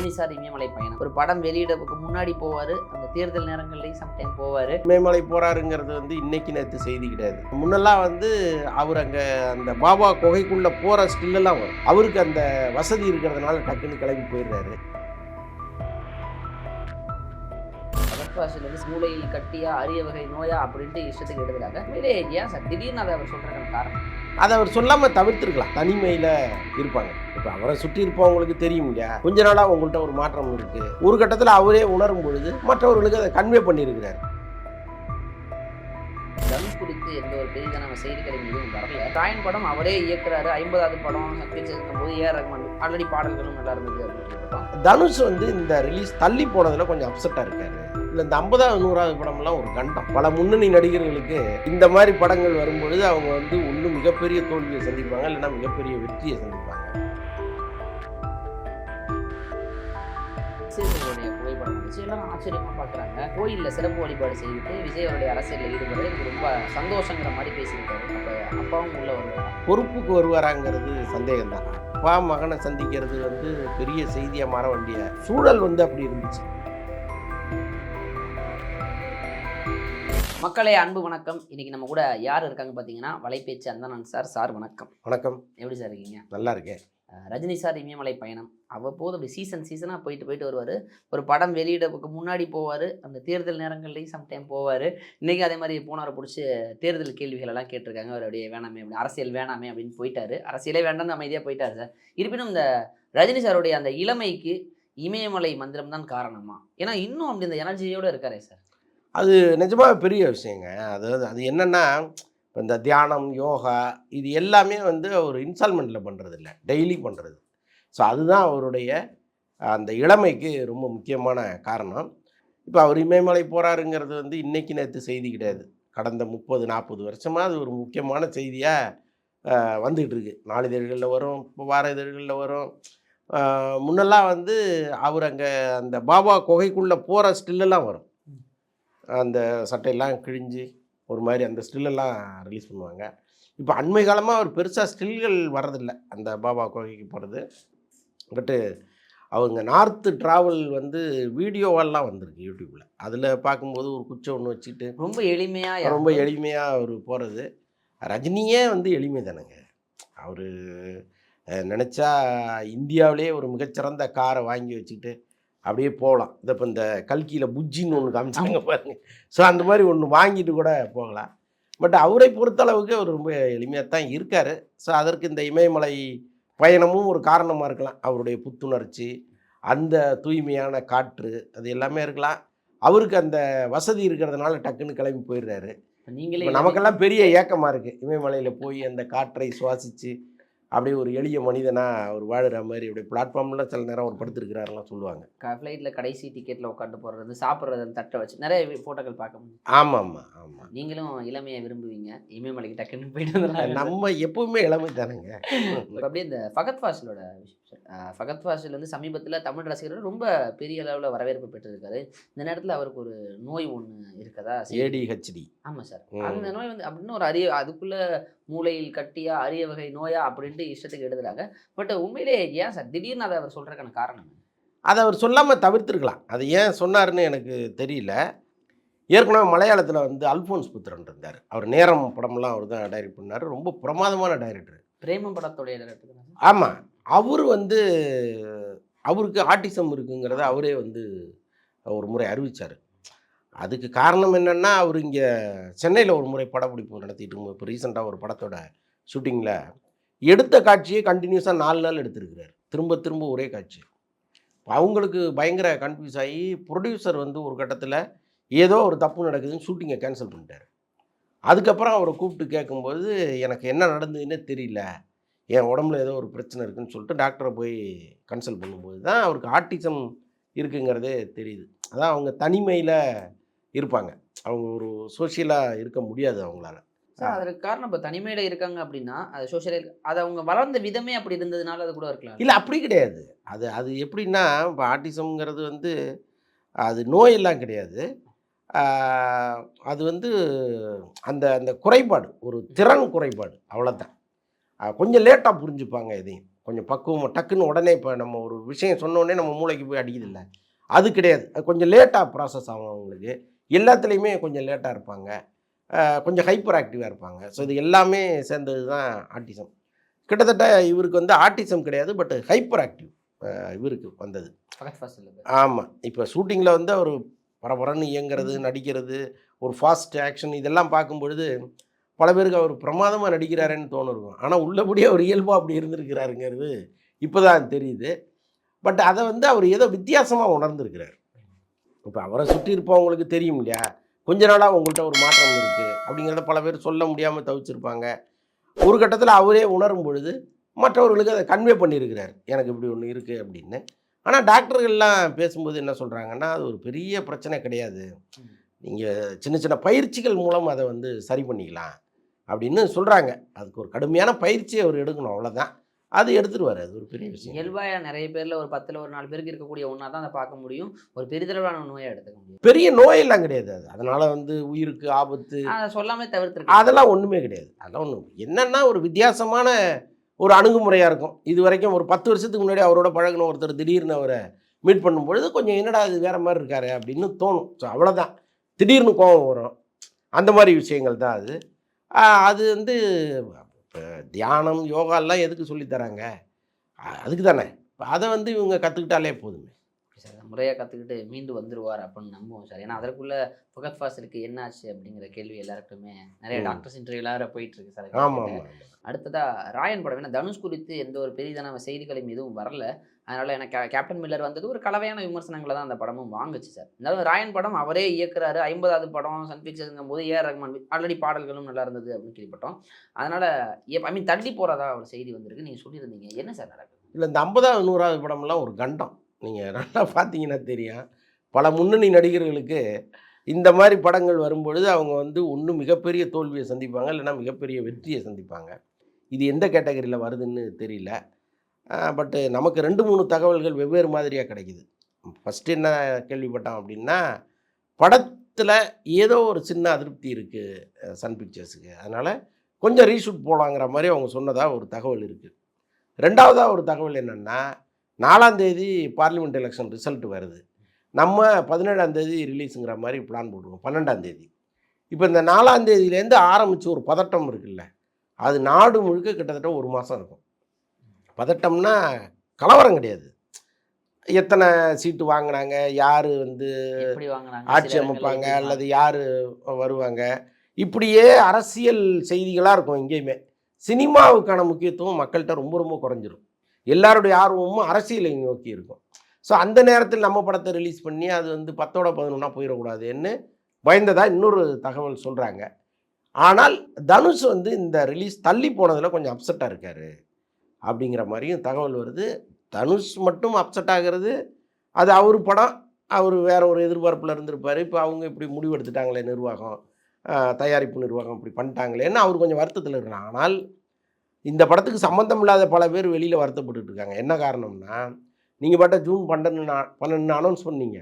Rajini sir இமயமலை பயணம். ஒரு படம் வெளியிடறதுக்கு முன்னாடி போவார் அந்த தேர்தல் நேரங்கள்லையும் சம்டைம் போவார். மேமலை போறாருங்கிறது வந்து இன்னைக்கு நேற்று செய்தி கிடையாது. முன்னெல்லாம் வந்து அவர் அங்கே அந்த பாபா குகைக்குள்ள போற ஸ்டில்லெல்லாம் வரும். அவருக்கு அந்த வசதி இருக்கிறதுனால டக்குன்னு கிளம்பி போயிடுறாரு. பகத்வாசிலேருந்து மூளையில் கட்டியா அரிய வகை நோயா அப்படின்ட்டு இஷ்டத்துக்கு எடுக்கிறாங்க உண்மையிலே ஏன் சார் திடீர்னு அதை அவர் சொல்கிறதுக்கான காரணம்? அதை அவர் சொல்லாம தவிர்த்திருக்கலாம். தனிமையில இருப்பாங்க. இப்போ அவரை சுற்றி இருப்பவங்களுக்கு தெரியும் இல்லையா? கொஞ்ச நாளா உங்கள்கிட்ட ஒரு மாற்றம் இருக்கு. ஒரு கட்டத்தில் அவரே உணரும் பொழுது மற்றவர்களுக்கு அதை கன்வே பண்ணியிருக்கிறார். தனுஷ் குறித்து எந்த ஒரு பெரிதான நம்ம செய்திகளும் எதுவும் வரல. தாயின் படம் அவரே இயக்குறாரு. ஐம்பதாவது படம் சக்தி போது ஏஆர் ரஹ்மான் ஆல்ரெடி பாடல்களும் நல்லா இருந்தது தனுஷ் வந்து இந்த ரிலீஸ் தள்ளி போனதுல கொஞ்சம் அப்செட்டாக இருக்காரு. இல்லை இந்த ஐம்பதாவது நூறாவது படம்லாம் ஒரு கண்டம். பல முன்னணி நடிகர்களுக்கு இந்த மாதிரி படங்கள் வரும்பொழுது அவங்க வந்து ஒன்று மிகப்பெரிய தோல்வியை சந்திப்பாங்க இல்லைன்னா மிகப்பெரிய வெற்றியை சந்திப்பாங்க. விஜயனுடைய புகைப்படம் வந்துச்சு. எல்லாரும் ஆச்சரியமா பார்க்குறாங்க. கோயிலில் சிறப்பு வழிபாடு செய்துட்டு விஜய் அவருடைய அரசியலில் ஈடுபடுறது எனக்கு ரொம்ப சந்தோஷங்கிற மாதிரி பேசியிருக்காரு. அப்போ அப்பாவும் உள்ள வருவாங்க பொறுப்புக்கு வருவாராங்கிறது சந்தேகம்தான். அப்பா மகனை சந்திக்கிறது வந்து பெரிய செய்தியாக மாற வேண்டிய சூழல் வந்து அப்படி இருந்துச்சு. மக்களே அன்பு வணக்கம். இன்னைக்கு நம்ம கூட யார் இருக்காங்க பார்த்தீங்கன்னா வலைபேச்சு அந்தனன் சார். சார் வணக்கம். வணக்கம். எப்படி சார் இருக்கீங்க? நல்லா இருக்கேன். ரஜினி சார் இமயமலை பயணம். அவ்வப்போது அப்படி சீசன் சீசனாக போயிட்டு போயிட்டு வருவார். ஒரு படம் வெளியிடறதுக்கு முன்னாடி போவார். அந்த தேர்தல் நேரங்கள்லையும் சம்டைம் போவார். இன்றைக்கி அதே மாதிரி போனவரை பிடிச்சி தேர்தல் கேள்விகள் எல்லாம் கேட்டிருக்காங்க. அவர் அப்படியே வேணாமே அப்படி அரசியல் வேணாமே அப்படின்னு போயிட்டாரு. அரசியலே வேண்டாம்னு அமைதியாக போயிட்டாரு சார். இருப்பினும் இந்த ரஜினி சாருடைய அந்த இளமைக்கு இமயமலை மந்திரம் தான் காரணமா? ஏன்னா இன்னும் அப்படி இந்த எனர்ஜியோடு இருக்காரே சார். அது நிஜமாக பெரிய விஷயங்க. அதாவது அது என்னென்னா இப்போ இந்த தியானம் யோகா இது எல்லாமே வந்து அவர் இன்ஸ்டால்மெண்ட்டில் பண்ணுறது இல்லை டெய்லி பண்ணுறது ஸோ அதுதான் அவருடைய அந்த இளமைக்கு ரொம்ப முக்கியமான காரணம். இப்போ அவர் இமயமலை போகிறாருங்கிறது வந்து இன்றைக்கி நேற்று செய்தி கிடையாது. கடந்த முப்பது நாற்பது வருஷமாக அது ஒரு முக்கியமான செய்தியாக வந்துகிட்டு இருக்கு நாளிதழ்களில் வரும் இப்போ வார இதழ்களில் வரும். முன்னெல்லாம் வந்து அவர் அங்கே அந்த பாபா குகைக்குள்ளே போகிற ஸ்டில்லெல்லாம் வரும். அந்த சட்டையெல்லாம் கிழிஞ்சு ஒரு மாதிரி அந்த ஸ்டில்லெல்லாம் ரிலீஸ் பண்ணுவாங்க. இப்போ அண்மை காலமாக அவர் பெருசாக ஸ்டில்கள் வர்றதில்ல. அந்த பாபா கோகைக்கு போகிறது பட்டு அவங்க நார்த்து ட்ராவல் வந்து வீடியோவெல்லாம் வந்திருக்கு யூடியூப்பில் அதில் பார்க்கும்போது ஒரு குச்சை ஒன்று வச்சுட்டு ரொம்ப எளிமையாக ரொம்ப எளிமையாக அவர் போகிறது ரஜினியே வந்து எளிமை தானேங்க. அவர் நினச்சா இந்தியாவிலேயே ஒரு மிகச்சிறந்த காரை வாங்கி வச்சுக்கிட்டு அப்படியே போகலாம். இந்த இப்போ இந்த கல்கியில் புஜ்ஜின்னு ஒன்று காமிச்சாங்க பாருங்க. ஸோ அந்த மாதிரி ஒன்று வாங்கிட்டு கூட போகலாம். பட் அவரை பொறுத்தளவுக்கு அவர் ரொம்ப எளிமையாக தான் இருக்கார். ஸோ அதற்கு இந்த இமயமலை பயணமும் ஒரு காரணமாக இருக்கலாம். அவருடைய புத்துணர்ச்சி அந்த தூய்மையான காற்று அது எல்லாமே இருக்கலாம். அவருக்கு அந்த வசதி இருக்கிறதுனால டக்குன்னு கிளம்பி போயிடுறாரு. நீங்களே இப்போ நமக்கெல்லாம் பெரிய ஏக்கமாக இருக்குது இமயமலையில் போய் அந்த காற்றை சுவாசித்து அப்படியே ஒரு எளிய மனிதனாக அவர் வாழுற மாதிரி அப்படியே பிளாட்ஃபார்மில் சில நேரம் அவர் படுத்திருக்கிறாருலாம் சொல்லுவாங்க. ஃப்ளைட்டில் கடைசி டிக்கெட்டில் உட்காந்து போடுறது சாப்பிட்றது அந்த தட்டை வச்சு நிறைய ஃபோட்டோக்கள் பார்க்க முடியும். ஆமாம் ஆமாம் ஆமாம் நீங்களும் இளமையை விரும்புவீங்க. இமயமலைக்கு டக்குன்னு போயிட்டு நம்ம எப்பவுமே இளமை தானேங்க. அப்படியே இந்த ஃபகத் ஃபாசிலோட ஃபகத் ஃபாசில் வந்து சமீபத்தில் தமிழ் ரசிகர்கள் ரொம்ப பெரிய அளவில் வரவேற்பு பெற்றிருக்காரு. இந்த நேரத்தில் அவருக்கு ஒரு நோய் ஒன்று இருக்கதா ஏடிஹெச்டி ஆமா சார். அந்த நோய் வந்து அப்படின்னு ஒரு அரிய அதுக்குள்ள மூளையில் கட்டியா அரிய வகை நோயா அப்படின்ட்டு இஷ்டத்துக்கு எழுதுறாங்க. பட் உண்மையிலே ஏன் சார்? திடீர்னு அதை அவர் சொல்றதுக்கான காரணம்? அதை அவர் சொல்லாமல் தவிர்த்திருக்கலாம். அது ஏன் சொன்னாருன்னு எனக்கு தெரியல. ஏற்கனவே மலையாளத்தில் வந்து அல்ஃபோன்ஸ் புத்திரன் இருந்தார். அவர் நேரம் படம்லாம் அவர் தான் டைரக்ட் பண்ணார். ரொம்ப பிரமாதமான டைரக்டர். பிரேமம் படத்துடைய சார்? ஆமாம் அவர் வந்து அவருக்கு ஆட்டிசம் இருக்குங்கிறத அவரே வந்து ஒரு முறை அறிவிச்சார். அதுக்கு காரணம் என்னென்னா அவர் இங்கே சென்னையில் ஒரு முறை படப்பிடிப்பு நடத்திட்டு இருக்கும்போது இப்போ ரீசெண்டாக ஒரு படத்தோட ஷூட்டிங்கில் எடுத்த காட்சியை கண்டினியூஸாக நாலு நாள் எடுத்திருக்கிறார். திரும்ப திரும்ப ஒரே காட்சி. அவங்களுக்கு பயங்கர கன்ஃபியூஸ் ஆகி ப்ரொடியூசர் வந்து ஒரு கட்டத்தில் ஏதோ ஒரு தப்பு நடக்குதுன்னு ஷூட்டிங்கை கேன்சல் பண்ணிட்டார். அதுக்கப்புறம் அவரை கூப்பிட்டு கேட்கும்போது எனக்கு என்ன நடந்ததுன்னே தெரியல. என் உடம்புல ஏதோ ஒரு பிரச்சனை இருக்குதுன்னு சொல்லிட்டு டாக்டரை போய் கன்சல்ட் பண்ணும்போது தான் அவருக்கு ஆர்டிசம் இருக்குங்கிறதே தெரியுது. அதான் அவங்க தனிமையில் இருப்பாங்க. அவங்க ஒரு சோஷியலாக இருக்க முடியாது அவங்களால. சார் அதற்கு காரணம் இப்போ தனிமையில இருக்காங்க அப்படின்னா அது சோஷியல் அது அவங்க வளர்ந்த விதமே அப்படி இருந்ததுனால அது கூட இருக்கலாம். இல்லை அப்படி கிடையாது. அது அது எப்படின்னா இப்போ ஆட்டிசம்ங்கிறது வந்து அது நோயெல்லாம் கிடையாது. அது வந்து அந்த அந்த குறைபாடு ஒரு திறன் குறைபாடு அவ்வளோதான் கொஞ்சம் லேட்டாக புரிஞ்சுப்பாங்க எதையும் கொஞ்சம் பக்குவம் டக்குன்னு உடனே இப்போ நம்ம ஒரு விஷயம் சொன்ன உடனே நம்ம மூளைக்கு போய் அடிக்குது இல்லை. அது கிடையாது. அது கொஞ்சம் லேட்டாக ப்ராசஸ் ஆகும் அவங்களுக்கு. எல்லாத்துலேயுமே கொஞ்சம் லேட்டாக இருப்பாங்க. கொஞ்சம் ஹைப்பர் ஆக்டிவாக இருப்பாங்க. ஸோ இது எல்லாமே சேர்ந்தது தான் ஆட்டிசம் கிட்டத்தட்ட இவருக்கு வந்து ஆட்டிசம் கிடையாது பட் ஹைப்பர் ஆக்டிவ் இவருக்கு வந்தது. ஆமாம் இப்போ ஷூட்டிங்கில் வந்து அவர் பரபரன்னு இயங்குறது நடிக்கிறது ஒரு ஃபாஸ்ட் ஆக்ஷன் இதெல்லாம் பார்க்கும் பொழுது பல பேருக்கு அவர் பிரமாதமாக நடிக்கிறாருன்னு தோணும் இருக்கும். ஆனால் உள்ளபடியே அவர் இயல்பாக அப்படி இருந்திருக்கிறாருங்கிறது இப்போ தான் தெரியுது. பட் அதை வந்து அவர் ஏதோ வித்தியாசமாக உணர்ந்திருக்கிறார். இப்போ அவரை சுற்றி இருப்பவங்களுக்கு தெரியும் இல்லையா? கொஞ்ச நாளாக உங்கள்கிட்ட ஒரு மாற்றம் இருக்குது அப்படிங்கிறத பல பேர் சொல்ல முடியாமல் தவிச்சிருப்பாங்க. ஒரு கட்டத்தில் அவரே உணரும் பொழுது மற்றவர்களுக்கு அதை கன்வே பண்ணியிருக்கிறார். எனக்கு இப்படி ஒன்று இருக்குது அப்படின்னு. ஆனால் டாக்டர்கள்லாம் பேசும்போது என்ன சொல்கிறாங்கன்னா அது ஒரு பெரிய பிரச்சனை கிடையாது. நீங்கள் சின்ன சின்ன பயிற்சிகள் மூலம் அதை வந்து சரி பண்ணிக்கலாம் அப்படின்னு சொல்கிறாங்க அதுக்கு ஒரு கடுமையான பயிற்சியை அவர் எடுக்கணும் அவ்வளோதான் அது எடுத்துருவார். அது ஒரு பெரிய விஷயம். இயல்பாக நிறைய பேர்ல ஒரு பத்துல ஒரு நாலு பேருக்கு இருக்கக்கூடிய ஒன்றா தான் அதை பார்க்க முடியும். ஒரு பெரிதளவான நோயை எடுத்துக்க முடியும். பெரிய நோயெல்லாம் கிடையாது அது. அதனால் வந்து உயிருக்கு ஆபத்து. அதை சொல்லாமே தவிர்த்துருக்கு அதெல்லாம் ஒன்றுமே கிடையாது. அதெல்லாம் ஒன்றும் என்னென்னா ஒரு வித்தியாசமான ஒரு அணுகுமுறையாக இருக்கும். இது வரைக்கும் ஒரு பத்து வருஷத்துக்கு முன்னாடி அவரோட பழகின ஒருத்தர் திடீர்னு அவரை மீட் பண்ணும்பொழுது கொஞ்சம் என்னடா இது வேறு மாதிரி இருக்காரு அப்படின்னு தோணும். ஸோ அவ்வளோதான் திடீர்னு கோபம் வரும். அந்த மாதிரி விஷயங்கள் தான் அது. அது வந்து இப்போ தியானம் யோகாலாம் எதுக்கு சொல்லித் தராங்க? அ- அதுக்கு தானே. அதை வந்து இவங்க கற்றுக்கிட்டாலே போதுமே. சார் முறையாக கற்றுக்கிட்டு மீண்டு வந்துருவார் அப்படின்னு நம்புவோம் சார். ஏன்னா அதற்குள்ள ஃபகத் ஃபாசிலுக்கு என்ன ஆச்சு அப்படிங்கிற கேள்வி எல்லாருக்குமே நிறைய. டாக்டர்ஸ் இன்டர்வியூலாம் வேற போயிட்டு இருக்கு சார் ஆமாம் ஆமாம். அடுத்ததா ராயன் படம். ஏன்னா தனுஷ் குறித்து எந்த ஒரு பெரிதான செய்திகளும் எதுவும் வரல. அதனால் எனக்கு கேப்டன் மில்லர் வந்தது ஒரு கலவையான விமர்சனங்களை தான் அந்த படமும் வாங்குச்சு சார் இருந்தாலும் ராயன் படம் அவரே இயக்குறாரு. ஐம்பதாவது படம் சன் பிக்சர்ஸுங்கும் போது ஏஆர் ரஹ்மான் ஆல்ரெடி பாடல்களும் நல்லா இருந்தது அப்படின்னு கேள்விப்பட்டோம். அதனால் ஐ மீன் தள்ளி போகிறதா ஒரு செய்தி வந்திருக்கு. நீங்கள் சொல்லியிருந்தீங்க. என்ன சார் நடக்குது? இல்லை இந்த ஐம்பதாவது நூறாவது படம்லாம் ஒரு கண்டம். நீங்கள் நல்லா பார்த்தீங்கன்னா தெரியும். பல முன்னணி நடிகர்களுக்கு இந்த மாதிரி படங்கள் வரும்பொழுது அவங்க வந்து ஒன்று மிகப்பெரிய தோல்வியை சந்திப்பாங்க இல்லைன்னா மிகப்பெரிய வெற்றியை சந்திப்பாங்க. இது எந்த கேட்டகரியில் வருதுன்னு தெரியல. பட்டு நமக்கு ரெண்டு மூணு தகவல்கள் வெவ்வேறு மாதிரியாக கிடைக்குது. ஃபஸ்ட்டு என்ன கேள்விப்பட்டோம் அப்படின்னா படத்தில் ஏதோ ஒரு சின்ன அதிருப்தி இருக்குது சன் பிக்சர்ஸுக்கு. அதனால் கொஞ்சம் ரீஷூட் போகலாங்கிற மாதிரி அவங்க சொன்னதாக ஒரு தகவல் இருக்குது ரெண்டாவதாக ஒரு தகவல் என்னென்னா நாலாந்தேதி பார்லிமெண்ட் எலெக்ஷன் ரிசல்ட் வருது. நம்ம பதினேழாந்தேதி ரிலீஸுங்கிற மாதிரி பிளான் போட்டுருவோம் பன்னெண்டாந்தேதி இப்போ இந்த நாலாந்தேதியிலேருந்து ஆரம்பித்து ஒரு பதட்டம் இருக்குல்ல அது நாடு முழுக்க கிட்டத்தட்ட ஒரு மாதம் இருக்கும். பதட்டம்னா கலவரம் கிடையாது. எத்தனை சீட்டு வாங்கினாங்க யார் வந்து ஆட்சி அமைப்பாங்க அல்லது யார் வருவாங்க? இப்படியே அரசியல் செய்திகளாக இருக்கும் எங்கேயுமே. சினிமாவுக்கான முக்கியத்துவம் மக்கள்கிட்ட ரொம்ப ரொம்ப குறைஞ்சிரும். எல்லாருடைய ஆர்வமும் அரசியலை நோக்கி இருக்கும். ஸோ அந்த நேரத்தில் நம்ம படத்தை ரிலீஸ் பண்ணி அது வந்து பத்தோட பதினொன்றா போயிடக்கூடாதுன்னு பயந்ததா இன்னொரு தகவல் சொல்கிறாங்க ஆனால் தனுஷ் வந்து இந்த ரிலீஸ் தள்ளி போனதில் கொஞ்சம் அப்செட்டாக இருக்கார். அப்படிங்கிற மாதிரியும் தகவல் வருது. தனுஷ் மட்டும் அப்செட் ஆகிறது அது அவர் படம். அவர் வேற ஒரு எதிர்பார்ப்பில் இருந்திருப்பார். இப்போ அவங்க இப்படி முடிவெடுத்துட்டாங்களே நிர்வாகம் தயாரிப்பு நிர்வாகம் இப்படி பண்ணிட்டாங்களேன்னு அவர் கொஞ்சம் வருத்தத்தில் இருக்கிறாங்க ஆனால் இந்த படத்துக்கு சம்மந்தம் இல்லாத பல பேர் வெளியில் வருத்தப்பட்டுட்டு இருக்காங்க. என்ன காரணம்னா நீங்கள் பாட்ட ஜூன் பன்னெண்டு நா- பன்னெண்டு அனௌன்ஸ் பண்ணீங்க.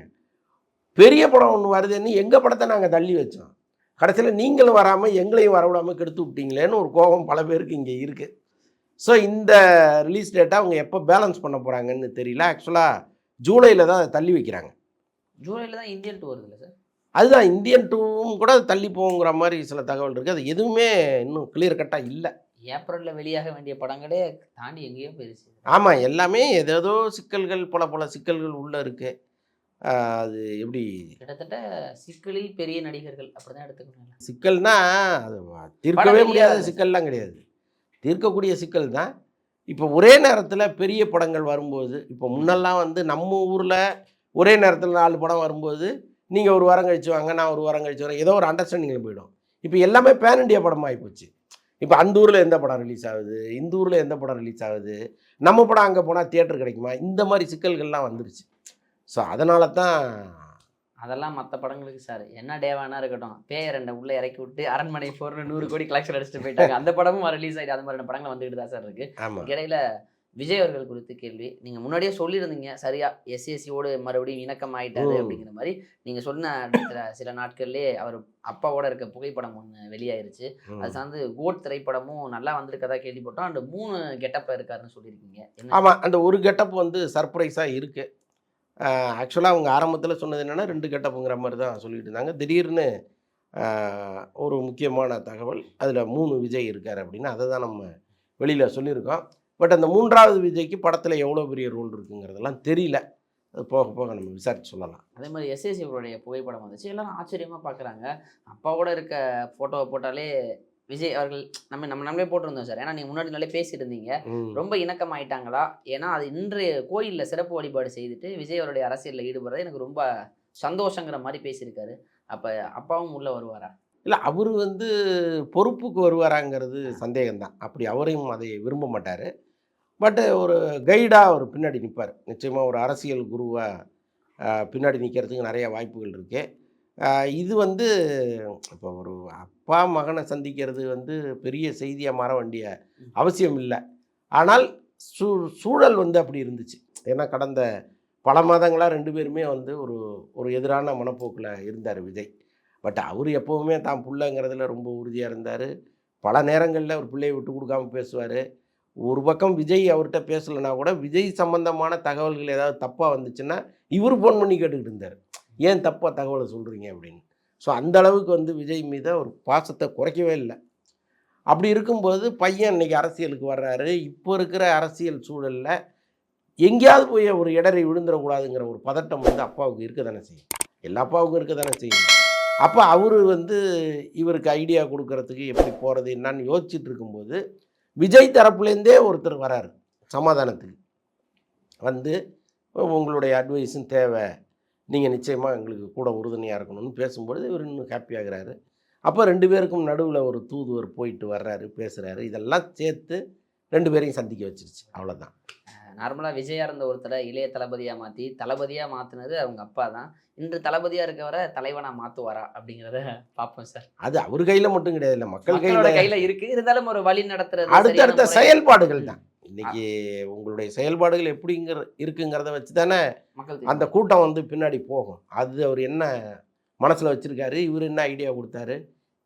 பெரிய படம் ஒன்று வருதுன்னு எங்கள் படத்தை நாங்கள் தள்ளி வச்சோம். கடைசியில் நீங்களும் வராமல் எங்களையும் வரவிடாமல் கெடுத்து விட்டீங்களேன்னு ஒரு கோபம் பல பேருக்கு இங்கே இருக்குது ஸோ இந்த ரிலீஸ் டேட்டை அவங்க எப்போ பேலன்ஸ் பண்ண போகிறாங்கன்னு தெரியல. ஆக்சுவலாக ஜூலையில் தான் அதை தள்ளி வைக்கிறாங்க. ஜூலைல தான் இந்தியன் டூ வருதுல்ல சார் அதுதான் இந்தியன் டூவும் கூட தள்ளி போங்கிற மாதிரி சில தகவல் இருக்குது அது எதுவுமே இன்னும் கிளியர் கட்டாக இல்லை. ஏப்ரல்ல வெளியாக வேண்டிய படங்களே தாண்டி எங்கேயோ போயிருச்சு. ஆமாம் எல்லாமே ஏதேதோ சிக்கல்கள் பல பல சிக்கல்கள் உள்ளே இருக்குது அது எப்படி? கிட்டத்தட்ட சிக்கலில் பெரிய நடிகர்கள் அப்படிதான் எடுத்துக்கணும். சிக்கல்னா அது தீர்க்கவே முடியாத. சிக்கல்லாம் கிடையாது. தீர்க்கக்கூடிய சிக்கல் தான். இப்போ ஒரே நேரத்தில் பெரிய படங்கள் வரும்போது இப்போ முன்னெல்லாம் வந்து நம்ம ஊரில் ஒரே நேரத்தில் நாலு படம் வரும்போது நீங்கள் ஒரு வாரம் கழிச்சு வாங்க நான் ஒரு வாரம் கழிச்சு வரேன் ஏதோ ஒரு அண்டர்ஸ்டாண்டிங்கில் போயிடும். இப்போ எல்லாமே பேன் இண்டியா படமாக ஆகிப்போச்சு இப்போ அந்த ஊரில் எந்த படம் ரிலீஸ் ஆகுது? இந்த ஊரில் எந்த படம் ரிலீஸ் ஆகுது? நம்ம படம் அங்கே போனால் தியேட்டர் கிடைக்குமா? இந்த மாதிரி சிக்கல்கள்லாம் வந்துருச்சு. ஸோ அதனால தான் அதெல்லாம் மற்ற படங்களுக்கு சார். என்ன டேவானா இருக்கட்டும். பேய ரெண்டை உள்ள இறக்கி விட்டு அரண்மனை போர்னு நூறு கோடி கலெக்ஷன் அடிச்சுட்டு போயிட்டாங்க. அந்த படமும் ரிலீஸ் ஆகிட்டு அது மாதிரியான படங்கள் வந்துட்டு தான் சார் இருக்கு. ஆமாம் இடையில விஜய் அவர்கள் குறித்து கேள்வி. நீங்கள் முன்னாடியே சொல்லியிருந்தீங்க. சரியா எஸ்எஸ்சியோடு மறுபடியும் இணக்கம் ஆயிட்டாரு. அப்படிங்கிற மாதிரி. நீங்கள் சொன்ன சில நாட்கள்லேயே அவர் அப்பாவோட இருக்க புகைப்படம் ஒன்று வெளியாயிருச்சு. அது சார்ந்து கோட் திரைப்படமும் நல்லா வந்திருக்கதா கேள்விப்பட்டோம். அண்ட் மூணு கெட்டப்ல இருக்காருன்னு சொல்லியிருக்கீங்க. ஆமாம் அந்த ஒரு கெட்டப் வந்து சர்ப்ரைஸாக இருக்குது ஆக்சுவலாக அவங்க ஆரம்பத்தில் சொன்னது என்னென்னா ரெண்டு கெட்டப்புங்கிற மாதிரி தான் சொல்லிட்டு இருந்தாங்க. திடீர்னு ஒரு முக்கியமான தகவல் அதில் மூணு விஜய் இருக்கார் அப்படின்னு அதை தான் நம்ம வெளியில் சொல்லியிருக்கோம். பட் அந்த மூன்றாவது விஜய்க்கு படத்தில் எவ்வளோ பெரிய ரோல் இருக்குங்கிறதெல்லாம் தெரியல. அது போக போக நம்ம விசாரிச்சு சொல்லலாம். அதே மாதிரி எஸ்எஸ்சி அவருடைய புகைப்படம் வந்துச்சு. எல்லாரும் ஆச்சரியமாக பார்க்குறாங்க அப்பாவோட இருக்க ஃபோட்டோவை போட்டாலே விஜய் அவர்கள் நம்ம நம்ம நம்மளே போட்டிருந்தோம் சார். ஏன்னா நீங்கள் முன்னாடி நாளே பேசியிருந்தீங்க. ரொம்ப இணக்கமாயிட்டாங்களா? ஏன்னா அது இன்றைய கோயிலில் சிறப்பு வழிபாடு செய்துட்டு விஜய் அவருடைய அரசியலில் ஈடுபடுறது எனக்கு ரொம்ப சந்தோஷங்கிற மாதிரி பேசியிருக்காரு. அப்போ அப்பாவும் உள்ள வருவாரா? இல்லை அவர் வந்து பொறுப்புக்கு வருவாராங்கிறது சந்தேகம்தான். அப்படி அவரையும் அதை விரும்ப மாட்டார். பட் ஒரு கைடாக அவர் பின்னாடி நிற்பார் நிச்சயமாக ஒரு அரசியல் குருவாக பின்னாடி நிற்கிறதுக்கு நிறைய வாய்ப்புகள் இருக்கு. ஆஹ் இது வந்து இப்போ ஒரு அப்பா மகனை சந்திக்கிறது வந்து பெரிய செய்தியாக மாற வேண்டிய அவசியம் இல்லை. ஆனால் சூ சூழல் வந்து அப்படி இருந்துச்சு. ஏன்னா கடந்த பல மாதங்களாக ரெண்டு பேருமே வந்து ஒரு ஒரு எதிரான மனப்போக்கில் இருந்தார் விஜய். பட் அவர் எப்போவுமே தான் பிள்ளைங்கிறதுல ரொம்ப உறுதியாக இருந்தார். பல நேரங்களில் ஒரு பிள்ளையை விட்டு கொடுக்காம பேசுவார். ஒரு பக்கம் விஜய் அவர்கிட்ட பேசலைன்னா கூட விஜய் சம்பந்தமான தகவல்கள் ஏதாவது தப்பாக வந்துச்சுன்னா இவர் ஃபோன் பண்ணி கேட்டுக்கிட்டு இருந்தார். ஏன் தப்பாக தகவலை சொல்கிறீங்க அப்படின்னு. ஸோ அந்த அளவுக்கு வந்து விஜய் மீத ஒரு பாசத்தை குறைக்கவே இல்லை. அப்படி இருக்கும்போது பையன் இன்னைக்கு அரசியலுக்கு வர்றாரு. இப்போ இருக்கிற அரசியல் சூழலில் எங்கேயாவது போய் ஒரு இடரை விழுந்துடக்கூடாதுங்கிற ஒரு பதட்டம் வந்து அப்பாவுக்கு இருக்க தானே செய்யும். எல்லா அப்பாவுக்கும் இருக்க தானே செய்யும். அப்போ அவர் வந்து இவருக்கு ஐடியா கொடுக்கறதுக்கு எப்படி போகிறது என்னன்னு யோசிச்சுட்டு இருக்கும்போது விஜய் தரப்புலேருந்தே ஒருத்தர் வராரு சமாதானத்துக்கு. வந்து உங்களுடைய அட்வைஸும் தேவை. நீங்கள் நிச்சயமாக எங்களுக்கு கூட உறுதுணையாக இருக்கணும்னு பேசும்பொழுது இவர் இன்னும் ஹாப்பியாகிறாரு அப்போ ரெண்டு பேருக்கும் நடுவில் ஒரு தூதுவர் போயிட்டு வர்றாரு பேசுகிறாரு இதெல்லாம் சேர்த்து ரெண்டு பேரையும் சந்திக்க வச்சிருச்சு. அவ்வளோதான் நார்மலாக விஜயா இருந்த ஒருத்தரை இளைய தளபதியாக மாற்றி தளபதியாக மாற்றினது அவங்க அப்பா தான். இன்று தளபதியாக இருக்கவரை தலைவனாக மாற்றுவாரா அப்படிங்கிறத பார்ப்போம் சார். அது அவர் கையில் மட்டும் கிடையாது இல்லை மக்கள் கையில். கையில் இருக்கு. இருந்தாலும் ஒரு வழி நடத்துறது அடுத்தடுத்த முறை- செயல்பாடுகள் தான். இன்னைக்கு உங்களுடைய செயல்பாடுகள் எப்படிங்கிற இருக்குங்கிறத வச்சு தானே அந்த கூட்டம் வந்து பின்னாடி போகும். அது அவர் என்ன மனசில் வச்சுருக்காரு இவர் என்ன ஐடியா கொடுத்தாரு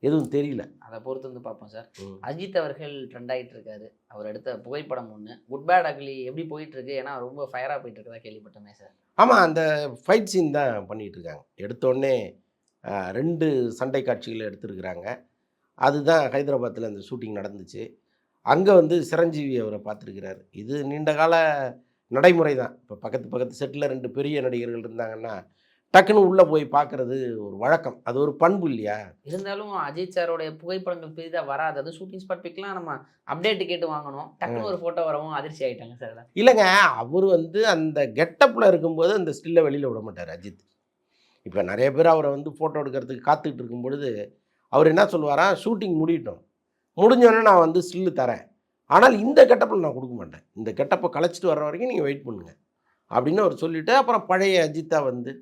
எதுவும் தெரியல. அதை பொறுத்து வந்து பார்ப்போம் சார். அஜித் அவர்கள் ட்ரெண்ட் ஆயிட்டு இருக்காரு. அவர் எடுத்த புகைப்படம் ஒன்று குட் பேட் அக்லி எப்படி போயிட்டு இருக்கு? ஏன்னா ரொம்ப ஃபயராக போயிட்டு இருக்கதா கேள்விப்பட்டோமே சார். ஆமாம் அந்த ஃபைட் சீன் தான் பண்ணிகிட்டு இருக்காங்க. எடுத்தோடனே ரெண்டு சண்டை காட்சிகளை எடுத்திருக்கிறாங்க. அதுதான் ஹைதராபாத்தில் அந்த ஷூட்டிங் நடந்துச்சு. அங்கே வந்து சிரஞ்சீவி அவரை பார்த்துருக்கிறாரு. இது நீண்ட கால நடைமுறை தான். இப்போ பக்கத்து பக்கத்து செட்டில் ரெண்டு பெரிய நடிகர்கள் இருந்தாங்கன்னா டக்குன்னு உள்ளே போய் பார்க்குறது ஒரு வழக்கம். அது ஒரு பண்பு இல்லையா? இருந்தாலும் அஜித் சாரோடைய புகைப்படங்கள் பெரிதாக வராது. அது ஷூட்டிங் ஸ்பாட் பிக்லாம் நம்ம அப்டேட் டிக்கெட் வாங்கணும். டக்குன்னு ஒரு ஃபோட்டோ வரவும் அதிர்ச்சி ஆயிட்டாங்க சார். இல்லைங்க அவர் வந்து அந்த கெட்டப்பில் இருக்கும்போது அந்த ஸ்டில்லை வெளியில் விட மாட்டார் அஜித். இப்போ நிறைய பேர் அவரை வந்து ஃபோட்டோ எடுக்கிறதுக்கு காத்துக்கிட்டு இருக்கும் பொழுது அவர் என்ன சொல்லுவாரா? ஷூட்டிங் முடியட்டும். முடிஞ்சோடனே நான் வந்து ஸ்டில்லு தரேன். ஆனால் இந்த கெட்டப்பில் நான் கொடுக்க மாட்டேன். இந்த கெட்டப்பை கலைச்சிட்டு வர்ற வரைக்கும் நீங்கள் வெயிட் பண்ணுங்கள் அப்படின்னு அவர் சொல்லிவிட்டு அப்புறம் பழைய அஜித்தா வந்து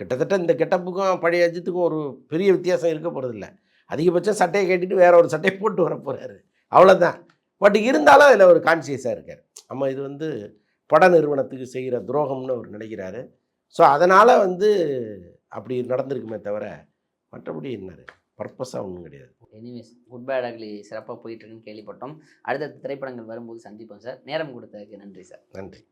கிட்டத்தட்ட இந்த கெட்டப்புக்கும் பழைய அஜித்துக்கும் ஒரு பெரிய வித்தியாசம் இருக்க போகிறதில்ல அதிகபட்சம் சட்டையை கேட்டுட்டு வேற ஒரு சட்டையை போட்டு வர போகிறாரு அவ்வளோதான் பட் இருந்தாலும் அதில் ஒரு கான்சியஸாக இருக்கார். நம்ம இது வந்து பட நிறுவனத்துக்கு செய்கிற துரோகம்னு அவர் நினைக்கிறாரு. ஸோ அதனால் வந்து அப்படி நடந்திருக்குமே தவிர மற்றபடி என்ன பர்பஸாக ஒன்றும் கிடையாது. எனிவேஸ் குட் பேட் அக்லி சிறப்பாக போயிட்டு இருக்குன்னு கேள்விப்பட்டோம். அடுத்த திரைப்படங்கள் வரும்போது சந்திப்போம் சார் நேரம் கொடுத்ததுக்கு நன்றி சார் நன்றி.